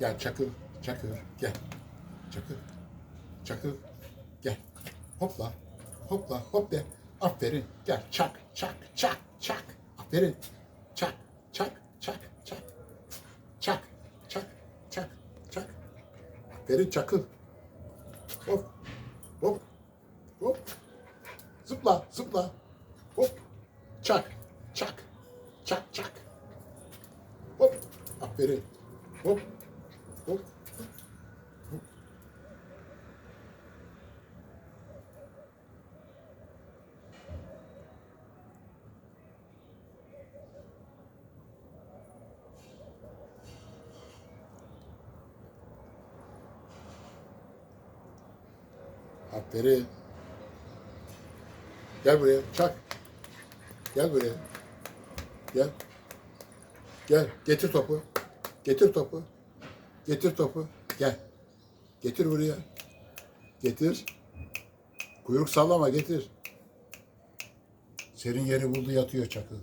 Gel çakıl, çakıl, gel. Çakıl, çakıl, gel. Hopla, hopla, hop de. Aferin, gel. Çak, çak, çak, çak. Aferin. Çak, çak, çak, çak. Çak, çak, çak, çak. Aferin çakıl. Hop, hop, hop. Zıpla, zıpla. Hop, çak, çak, çak, çak. Hop, aferin. Hop. Aferin. Gel buraya, çak. Gel buraya. Gel. Gel, getir topu. Getir topu. Getir topu. Gel. Getir buraya. Getir. Kuyruk sallama, getir. Senin yeri buldu yatıyor çakıl.